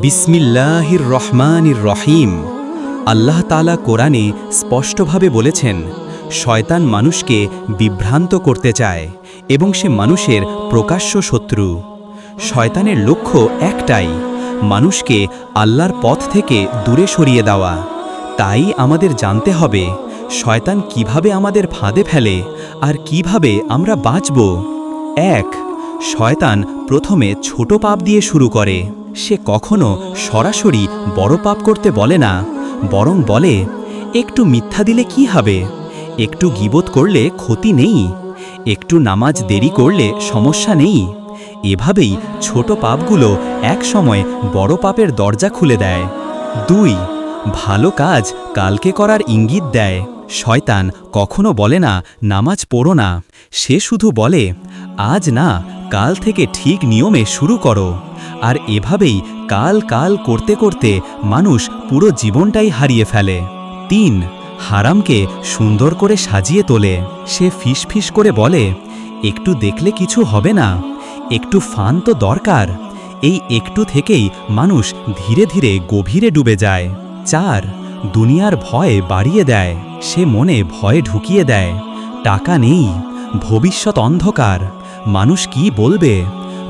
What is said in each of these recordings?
বিসমিল্লাহির রহমানির রহিম। আল্লাহ তালা কোরআনে স্পষ্টভাবে বলেছেন, শয়তান মানুষকে বিভ্রান্ত করতে চায় এবং সে মানুষের প্রকাশ্য শত্রু। শয়তানের লক্ষ্য একটাই, মানুষকে আল্লাহর পথ থেকে দূরে সরিয়ে দেওয়া। তাই আমাদের জানতে হবে, শয়তান কীভাবে আমাদের ফাঁদে ফেলে আর কীভাবে আমরা বাঁচব? এক, শয়তান প্রথমে ছোট পাপ দিয়ে শুরু করে। সে কখনো সরাসরি বড় পাপ করতে বলে না, বরং বলে, একটু মিথ্যা দিলে কি হবে? একটু গিবত করলে ক্ষতি নেই, একটু নামাজ দেরি করলে সমস্যা নেই। এভাবেই ছোট পাপগুলো এক সময় বড় পাপের দরজা খুলে দেয়। দুই, ভালো কাজ কালকে করার ইঙ্গিত দেয়। শয়তান কখনো বলে না, নামাজ পড়ো না। সে শুধু বলে, আজ না, কাল থেকে ঠিক নিয়মে শুরু করো। আর এভাবেই কাল কাল করতে করতে মানুষ পুরো জীবনটাই হারিয়ে ফেলে। তিন, হারামকে সুন্দর করে সাজিয়ে তোলে। সে ফিস ফিস করে বলে, একটু দেখলে কিছু হবে না। একটু ফান তো দরকার। এই একটু থেকেই মানুষ ধীরে ধীরে গভীরে ডুবে যায়। চার, দুনিয়ার ভয় বাড়িয়ে দেয়। সে মনে ভয় ঢুকিয়ে দেয়। টাকা নেই। ভবিষ্যৎ অন্ধকার। মানুষ কি বলবে?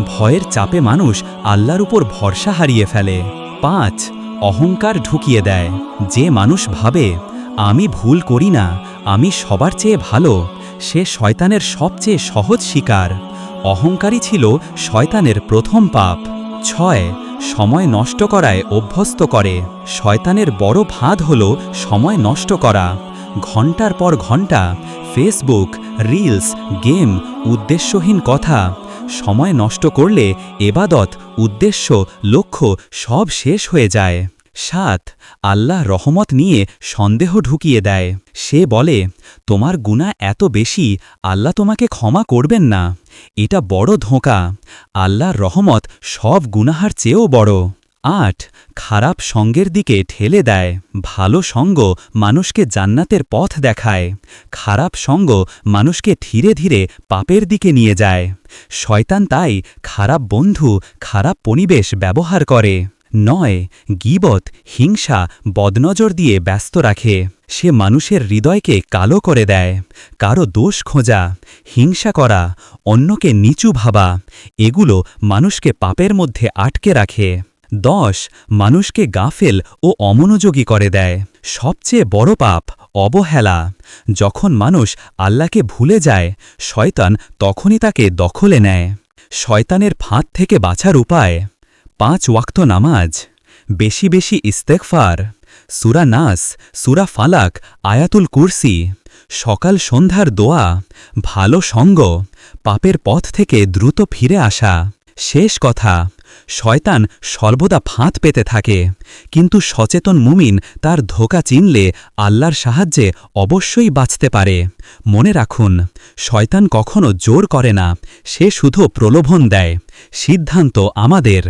ভয়ের চাপে মানুষ আল্লাহর উপর ভরসা হারিয়ে ফেলে। পাঁচ, অহংকার ঢুকিয়ে দেয়। যে মানুষ ভাবে, আমি ভুল করি না, আমি সবার চেয়ে ভালো, সে শয়তানের সবচেয়ে সহজ শিকার। অহংকারী ছিল শয়তানের প্রথম পাপ। ছয়, সময় নষ্ট করায় অভ্যস্ত করে। শয়তানের বড় ফাঁদ হল সময় নষ্ট করা। ঘণ্টার পর ঘণ্টা ফেসবুক রিলস গেম উদ্দেশ্যহীন কথা সময় নষ্ট করলে এবাদত, উদ্দেশ্য, লক্ষ্য সব শেষ হয়ে যায়। সাত, আল্লাহ রহমত নিয়ে সন্দেহ ঢুকিয়ে দেয়। সে বলে, তোমার গুণা এত বেশি, আল্লাহ তোমাকে ক্ষমা করবেন না। এটা বড় ধোঁকা। আল্লাহর রহমত সব গুনাহার চেয়েও বড়। আট খারাপ সঙ্গের দিকে ঠেলে দেয়, ভালো সঙ্গ মানুষকে জান্নাতের পথ দেখায়, খারাপ সঙ্গ মানুষকে ধীরে ধীরে পাপের দিকে নিয়ে যায়। শয়তান তাই খারাপ বন্ধু, খারাপ পরিবেশ ব্যবহার করে। নয়, গিবত, হিংসা, বদনজর দিয়ে ব্যস্ত রাখে। সে মানুষের হৃদয়কে কালো করে দেয়, কারও দোষ খোঁজা, হিংসা করা, অন্যকে নিচু ভাবা, এগুলো মানুষকে পাপের মধ্যে আটকে রাখে। দশ মানুষকে গাফেল ও অমনোযোগী করে দেয়। সবচেয়ে বড় পাপ অবহেলা। যখন মানুষ আল্লাহকে ভুলে যায়, শয়তান তখনই তাকে দখলে নেয়। শয়তানের ফাঁদ থেকে বাঁচার উপায়। পাঁচ ওয়াক্ত নামাজ। বেশি বেশি ইস্তেকফার সুরা নাস, সুরা ফালাক, আয়াতুল কুরসি। সকাল সন্ধ্যার দোয়া, ভালো সঙ্গ, পাপের পথ থেকে দ্রুত ফিরে আসা। শেষ কথা। শয়তান সর্বদা ফাঁত পেতে থাকে। কিন্তু সচেতন মুমিন তার ধোকা চিনলে আল্লাহর সাহায্যে অবশ্যই বাঁচতে পারে। মনে রাখুন, শয়তান কখনো জোর করে না, সে শুধু প্রলোভন দেয়। সিদ্ধান্ত আমাদের।